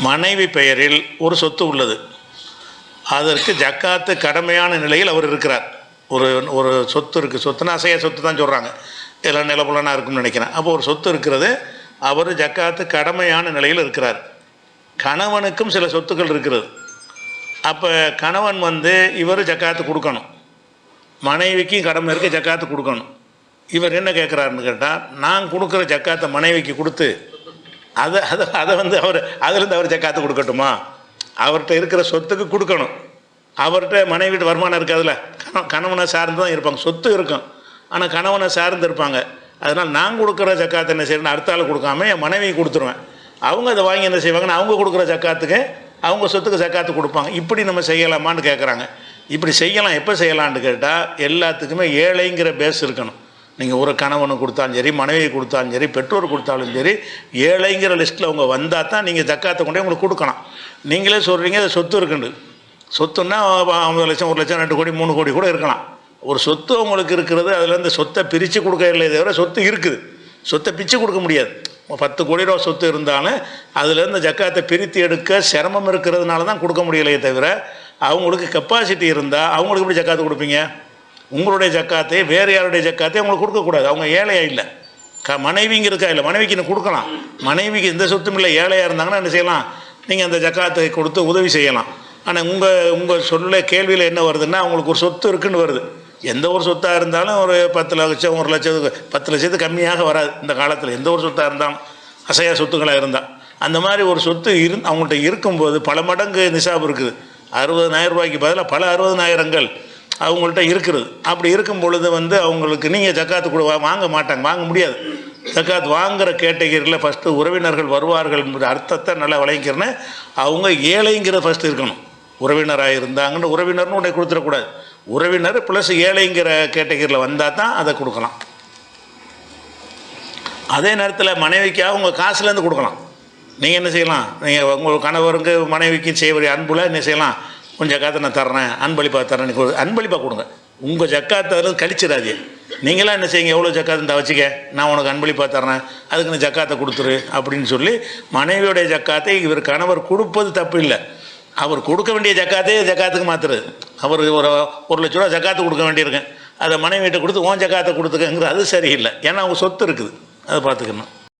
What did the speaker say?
மனைவி பெயரில் ஒரு சொத்து உள்ளது. அதற்கு ஜக்காத்து கடமையான நிலையில் அவர் இருக்கிறார். ஒரு ஒரு சொத்து இருக்குது சொத்துனா அசைய சொத்து தான் சொல்கிறாங்க எல்லாம் நிலப்புலனா இருக்கும்னு நினைக்கிறேன். அப்போ ஒரு சொத்து இருக்கிறது அவர் ஜக்காத்து கடமையான நிலையில் இருக்கிறார். கணவனுக்கும் சில சொத்துக்கள் இருக்கிறது. அப்போ கணவன் வந்து இவர் ஜக்காத்து கொடுக்கணும். மனைவிக்கும் கடமை இருக்க ஜக்காத்து கொடுக்கணும். இவர் என்ன கேட்குறாருன்னு கேட்டால் நான் கொடுக்குற ஜக்காத்தை மனைவிக்கு கொடுத்து அதை அதை அதை வந்து அவர் அதுலேருந்து அவர் ஜக்காத்து கொடுக்கட்டுமா? அவர்கிட்ட இருக்கிற சொத்துக்கு கொடுக்கணும். அவர்கிட்ட மனைவிட்டு வருமானம் இருக்காதுல்ல கண கணவனை சார்ந்து தான் இருப்பாங்க. சொத்து இருக்கும். ஆனால் கணவனை சார்ந்து இருப்பாங்க. அதனால் நான் கொடுக்குற ஜக்காத்து என்ன செய்யணும் அடுத்த ஆள் கொடுக்காம என் மனைவி கொடுத்துருவேன். அவங்க அதை வாங்கி என்ன செய்வாங்கன்னா அவங்க கொடுக்குற ஜக்காத்துக்கு அவங்க சொத்துக்கு ஜக்காத்து கொடுப்பாங்க. இப்படி நம்ம செய்யலாமான்னு கேட்குறாங்க இப்படி செய்யலாம். எப்போ செய்யலான்னு கேட்டால் எல்லாத்துக்குமே ஏழைங்கிற பேஸ் இருக்கணும். நீங்கள் ஒரு கணவனை கொடுத்தாலும் சரி மனைவியை கொடுத்தாலும் சரி பெற்றோர் கொடுத்தாலும் சரி ஏழைங்கிற லிஸ்ட்டில் அவங்க வந்தால் தான் நீங்கள் ஜக்காத்தை கொண்டே உங்களுக்கு கொடுக்கலாம். நீங்களே சொல்கிறீங்க அது சொத்து இருக்குண்டு. சொத்துன்னா ஐம்பது லட்சம் ஒரு லட்சம் ரெண்டு கோடி மூணு கோடி கூட இருக்கலாம். ஒரு சொத்து உங்களுக்கு இருக்கிறது அதுலேருந்து சொத்தை பிரித்து கொடுக்க இல்லை தவிர சொத்து இருக்குது. சொத்தை பிச்சு கொடுக்க முடியாது. பத்து கோடி ரூபா சொத்து இருந்தாலும் அதுலேருந்து ஜக்காத்தை பிரித்து எடுக்க சிரமம் இருக்கிறதுனால தான் கொடுக்க முடியலையே தவிர அவங்களுக்கு கெப்பாசிட்டி இருந்தால் அவங்களுக்கு எப்படி ஜக்காத்து கொடுப்பீங்க? உங்களுடைய ஜக்காத்தை வேறு யாருடைய ஜக்காத்தையும் அவங்களுக்கு கொடுக்கக்கூடாது. அவங்க ஏழையாக இல்லை. க மனைவிங்க இருக்கா இல்லை? மனைவிக்கு நீ கொடுக்கலாம். மனைவிக்கு எந்த சொத்தும் இல்லை. ஏழையாக இருந்தாங்கன்னா என்ன செய்யலாம்? நீங்கள் அந்த ஜக்காத்தை கொடுத்து உதவி செய்யலாம். ஆனால் உங்கள் உங்கள் சொல்ல கேள்வியில் என்ன வருதுன்னா அவங்களுக்கு ஒரு சொத்து இருக்குன்னு வருது. எந்த ஒரு சொத்தாக இருந்தாலும் ஒரு பத்து லட்சம் ஒரு லட்சத்துக்கு பத்து லட்சத்துக்கு கம்மியாக வராது இந்த காலத்தில். எந்த ஒரு சொத்தாக இருந்தாலும் அசையா சொத்துக்களாக இருந்தால் அந்த மாதிரி ஒரு சொத்து இரு அவங்கள்ட்ட இருக்கும்போது பல மடங்கு நிசாப் இருக்குது. அறுபதனாயிரம் ரூபாய்க்கு பதிலாக பல அறுபதனாயிரங்கள் அவங்கள்ட்ட இருக்கிறது. அப்படி இருக்கும் பொழுது வந்து அவங்களுக்கு நீங்கள் ஜக்காத்து கொடு வாங்க மாட்டாங்க வாங்க முடியாது. ஜக்காத் வாங்குகிற கேட்டகரியில் ஃபஸ்ட்டு உறவினர்கள் வருவார்கள் என்ற அர்த்தத்தை நல்லா விளங்கிக்கிறேன்னு அவங்க ஏழைங்கிற ஃபஸ்ட்டு இருக்கணும். உறவினராக இருந்தாங்கன்னு உறவினர்னு உடனே கொடுத்துடக்கூடாது. உறவினர் ப்ளஸ் ஏழைங்கிற கேட்டகரியில் வந்தால் தான் அதை கொடுக்கலாம். அதே நேரத்தில் மனைவிக்காக உங்கள் காசுலேருந்து கொடுக்கலாம். நீங்கள் என்ன செய்யலாம்? நீங்கள் உங்கள் கணவருக்கு மனைவிக்கு செய்வரிய அன்புல என்ன செய்யலாம்? கொஞ்சம் ஜக்காத்தை நான் தர்றேன். அன்பளிப்பாக தர்றேன். கொடு. அன்பளிப்பாக கொடுங்க. உங்கள் ஜக்காத்தை அதில் கழிச்சிடாதீங்க நீங்களாம் என்ன செய்யுங்க? எவ்வளோ ஜக்காத்து இந்த வச்சுக்க? நான் உனக்கு அன்பளிப்பாக தர்றேன். அதுக்கு நான் ஜக்காத்தை கொடுத்துரு அப்படின்னு சொல்லி மனைவியோடைய ஜக்காத்தை இவர் கணவர் கொடுப்பது தப்பு இல்லை. அவர் கொடுக்க வேண்டிய ஜக்காத்தே ஜக்காத்துக்கு மாற்றுறது அவர் ஒரு ஒரு லட்ச ரூபா ஜக்காத்து கொடுக்க வேண்டியிருக்கேன். அதை மனைவியிட்ட கொடுத்து ஓன் ஜக்காத்தை கொடுத்துக்கங்கிறது அது சரியில்லை. ஏன்னா அவங்க சொத்து இருக்குது. அதை பார்த்துக்கணும்.